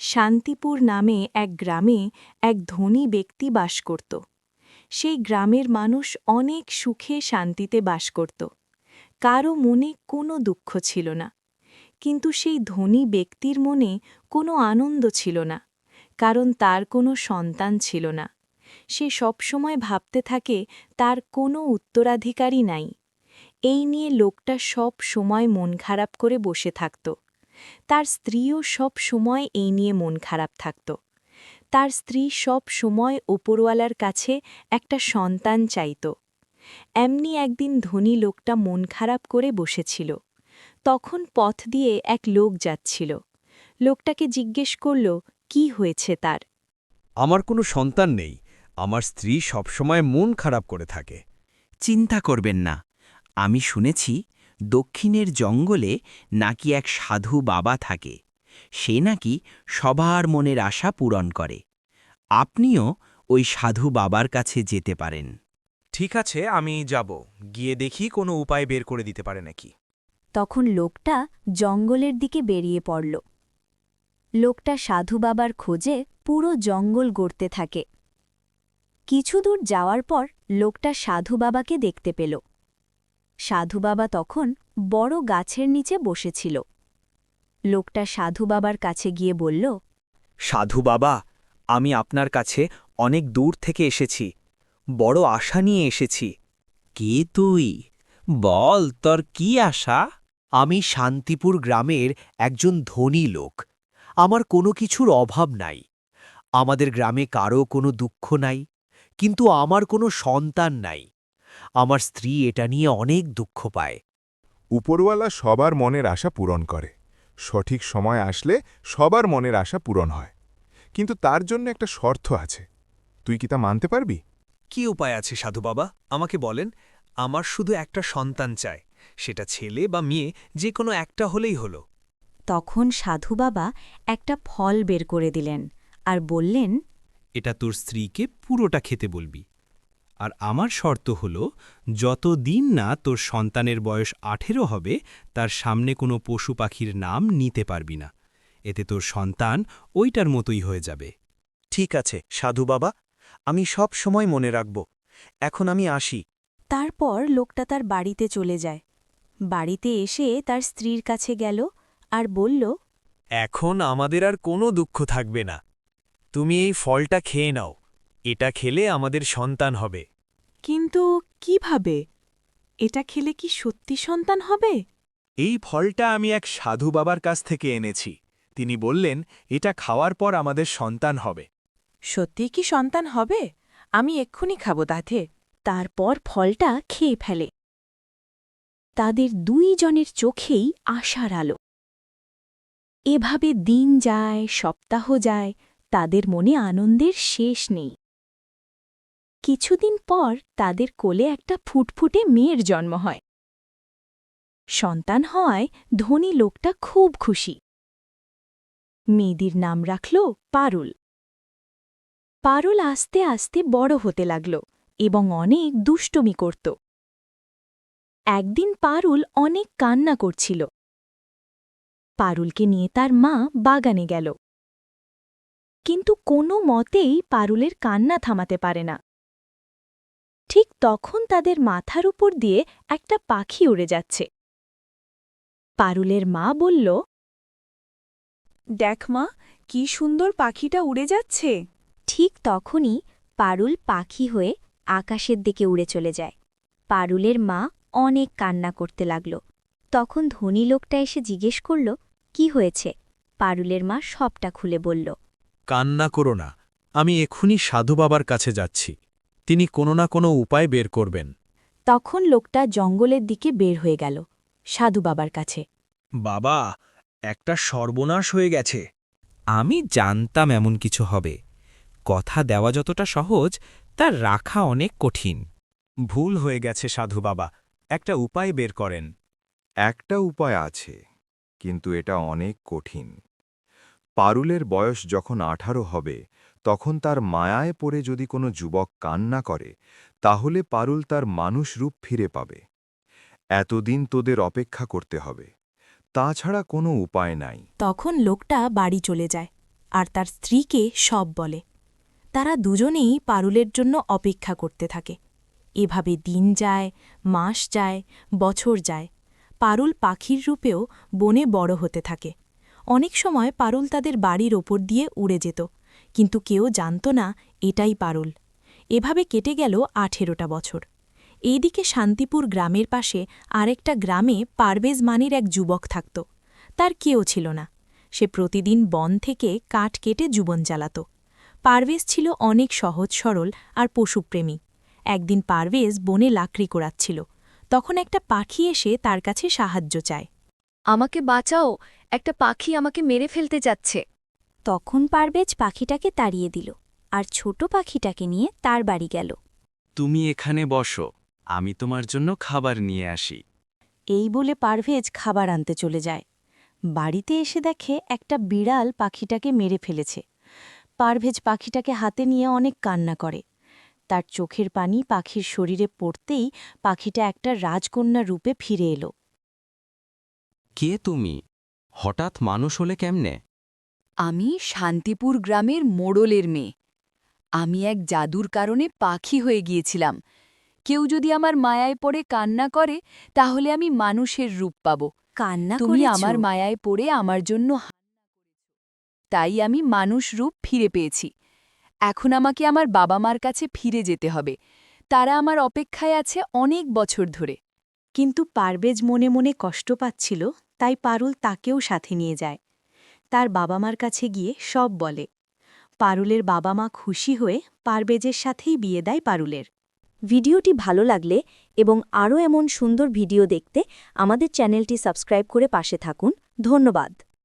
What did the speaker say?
শান্তিপুর নামে এক গ্রামে এক ধনী ব্যক্তি বাস করত। সেই গ্রামের মানুষ অনেক সুখে শান্তিতে বাস করত। কারও মনে কোনো দুঃখ ছিল না। কিন্তু সেই ধনী ব্যক্তির মনে কোনো আনন্দ ছিল না। কারণ তার কোনো সন্তান ছিল না। সে সবসময় ভাবতে থাকে, তার কোনো উত্তরাধিকারী নাই। এই নিয়ে লোকটা সব সময় মন খারাপ করে বসে থাকত। তার স্ত্রীও সব সময় এই নিয়ে মন খারাপ থাকত। তার স্ত্রী সব সময় ওপরওয়ালার কাছে একটা সন্তান চাইত। এমনি একদিন ধনী লোকটা মন খারাপ করে বসেছিল। তখন পথ দিয়ে এক লোক যাচ্ছিল। লোকটাকে জিজ্ঞেস করল কি হয়েছে তার? আমার কোনো সন্তান নেই। আমার স্ত্রী সবসময় মন খারাপ করে থাকে। চিন্তা করবেন না। আমি শুনেছি দক্ষিণের জঙ্গলে নাকি এক সাধু বাবা থাকে। সে নাকি সবার মনের আশা পূরণ করে। আপনিও ওই সাধু বাবার কাছে যেতে পারেন। ঠিক আছে আমি যাব। গিয়ে দেখি কোনো উপায় বের করে দিতে পারে নাকি। তখন লোকটা জঙ্গলের দিকে বেরিয়ে পড়ল। লোকটা সাধু বাবার খোঁজে পুরো জঙ্গল গড়তে থাকে। কিছু দূর যাওয়ার পর লোকটা সাধু বাবাকে দেখতে পেল। সাধু বাবা তখন বড় গাছের নিচে বসেছিল। লোকটা সাধু বাবার কাছে গিয়ে বলল সাধু বাবা আমি আপনার কাছে অনেক দূর থেকে এসেছি। বড় আশা নিয়ে এসেছি। কে তুই? বল তোর কি আশা? আমি শান্তিপুর গ্রামের একজন ধনী লোক। আমার কোনো কিছুর অভাব নাই। আমাদের গ্রামে কারও কোনো দুঃখ নাই। কিন্তু আমার কোনো সন্তান নাই। আমার স্ত্রী এটা নিয়ে অনেক দুঃখ পায়। উপরওয়ালা সবার মনের আশা পূরণ করে। সঠিক সময় আসলে সবার মনের আশা পূরণ হয়। কিন্তু তার জন্য একটা শর্ত আছে। তুই কি তা মানতে পারবি? কি উপায় আছে সাধু বাবা? আমাকে বলেন আমার শুধু একটা সন্তান চাই। সেটা ছেলে বা মেয়ে যে কোনো একটা হলেই হলো। তখন সাধু বাবা একটা ফল বের করে দিলেন আর বললেন এটা তোর স্ত্রীকে পুরোটা খেতে বলবি। আর আমার শর্ত হল যত দিন না তোর সন্তানের বয়স আঠেরো হবে তার সামনে কোনো পশু পাখির নাম নিতে পারবি না। এতে তোর সন্তান ওইটার মতোই হয়ে যাবে। ঠিক আছে সাধু বাবা আমি সব সময় মনে রাখব। এখন আমি আসি। তারপর লোকটা তার বাড়িতে চলে যায়। বাড়িতে এসে তার স্ত্রীর কাছে গেল আর বলল এখন আমাদের আর কোনো দুঃখ থাকবে না। তুমি এই ফলটা খেয়ে নাও। এটা খেলে আমাদের সন্তান হবে। কিন্তু কীভাবে? এটা খেলে কি সত্যি সন্তান হবে? এই ফলটা আমি এক সাধু বাবার কাছ থেকে এনেছি। তিনি বললেন এটা খাওয়ার পর আমাদের সন্তান হবে। সত্যি কি সন্তান হবে? আমি এক্ষুনি খাব তাতে তারপর ফলটা খেয়ে ফেলে। তাদের দুইজনের চোখেই আশার আলো। এভাবে দিন যায় সপ্তাহ যায় তাদের মনে আনন্দের শেষ নেই। কিছুদিন পর তাদের কোলে একটা ফুটফুটে মেয়ের জন্ম হয়। সন্তান হওয়ায় ধনী লোকটা খুব খুশি। মেয়েদির নাম রাখল পারুল। পারুল আস্তে আস্তে বড় হতে লাগল এবং অনেক দুষ্টমি করত। একদিন পারুল অনেক কান্না করছিল। পারুলকে নিয়ে তার মা বাগানে গেল। কিন্তু কোনো মতেই পারুলের কান্না থামাতে পারে না। ঠিক তখন তাদের মাথার উপর দিয়ে একটা পাখি উড়ে যাচ্ছে। পারুলের মা বলল দেখ মা কি সুন্দর পাখিটা উড়ে যাচ্ছে! ঠিক তখনই পারুল পাখি হয়ে আকাশের দিকে উড়ে চলে যায়। পারুলের মা অনেক কান্না করতে লাগল। তখন ধনী লোকটা এসে জিজ্ঞেস করল কি হয়েছে? পারুলের মা সবটা খুলে বলল কান্না করো না আমি এক্ষুনি সাধু বাবার কাছে যাচ্ছি। তিনি কোনো না কোনো উপায় বের করবেন। তখন লোকটা জঙ্গলের দিকে বের হয়ে গেল সাধু বাবার কাছে। বাবা একটা সর্বনাশ হয়ে গেছে। আমি জানতাম এমন কিছু হবে। কথা দেওয়া যতটা সহজ তার রাখা অনেক কঠিন। ভুল হয়ে গেছে সাধু বাবা একটা উপায় বের করেন। একটা উপায় আছে কিন্তু এটা অনেক কঠিন। পারুলের বয়স যখন আঠারো হবে, তখন তার মায়ায় পড়ে যদি কোনো যুবক কান্না করে, তাহলে পারুল তার মানুষ রূপ ফিরে পাবে। এতদিন তোদের অপেক্ষা করতে হবে। তাছাড়া কোনো উপায় নাই। তখন লোকটা বাড়ি চলে যায়, আর তার স্ত্রীকে সব বলে। তারা দুজনেই পারুলের জন্য অপেক্ষা করতে থাকে। এভাবে দিন যায়, মাস যায়, বছর যায়। পারুল পাখির রূপেও বনে বড় হতে থাকে। অনেক সময় পারুল তাদের বাড়ির ওপর দিয়ে উড়ে যেত, কিন্তু কেউ জানত না এটাই পারুল। এভাবে কেটে গেল আঠেরোটা বছর। এইদিকে শান্তিপুর গ্রামের পাশে আরেকটা গ্রামে পারভেজ মানের এক যুবক থাকত। তার কেউ ছিল না। সে প্রতিদিন বন থেকে কাঠ কেটে জীবন চালাত। পারভেজ ছিল অনেক সহজ সরল আর পশুপ্রেমী। একদিন পারভেজ বনে লাকড়ি কোড়াচ্ছিল। তখন একটা পাখি এসে তার কাছে সাহায্য চায়। আমাকে বাঁচাও একটা পাখি আমাকে মেরে ফেলতে যাচ্ছে। তখন পারভেজ পাখিটাকে তাড়িয়ে দিল আর ছোট পাখিটাকে নিয়ে তার বাড়ি গেল। তুমি এখানে বসো আমি তোমার জন্য খাবার নিয়ে আসি। এই বলে পারভেজ খাবার আনতে চলে যায়। বাড়িতে এসে দেখে একটা বিড়াল পাখিটাকে মেরে ফেলেছে। পারভেজ পাখিটাকে হাতে নিয়ে অনেক কান্না করে। তার চোখের পানি পাখির শরীরে পড়তেই পাখিটা একটা রাজকন্যা রূপে ফিরে এলো। কে তুমি? হঠাৎ মানুষ হলে কেমনে? আমি শান্তিপুর গ্রামের মোড়লের মেয়ে। আমি এক জাদুর কারণে পাখি হয়ে গিয়েছিলাম। কেউ যদি আমার মায়ায় পড়ে কান্না করে তাহলে আমি মানুষের রূপ পাব। কান্না তুমি আমার মায়ায় পড়ে আমার জন্য তাই আমি মানুষ রূপ ফিরে পেয়েছি। এখন আমাকে আমার বাবা মার কাছে ফিরে যেতে হবে। তারা আমার অপেক্ষায় আছে অনেক বছর ধরে। কিন্তু পারবেজ মনে মনে কষ্ট পাচ্ছিল? তাই পারুল তাকেও সাথে নিয়ে যায়। তার বাবা মার কাছে গিয়ে সব বলে। পারুলের বাবা মা খুশি হয়ে পারবেজের সাথেই বিয়ে দেয় পারুলের। ভিডিওটি ভালো লাগলে এবং আরও এমন সুন্দর ভিডিও দেখতে আমাদের চ্যানেলটি সাবস্ক্রাইব করে পাশে থাকুন। ধন্যবাদ।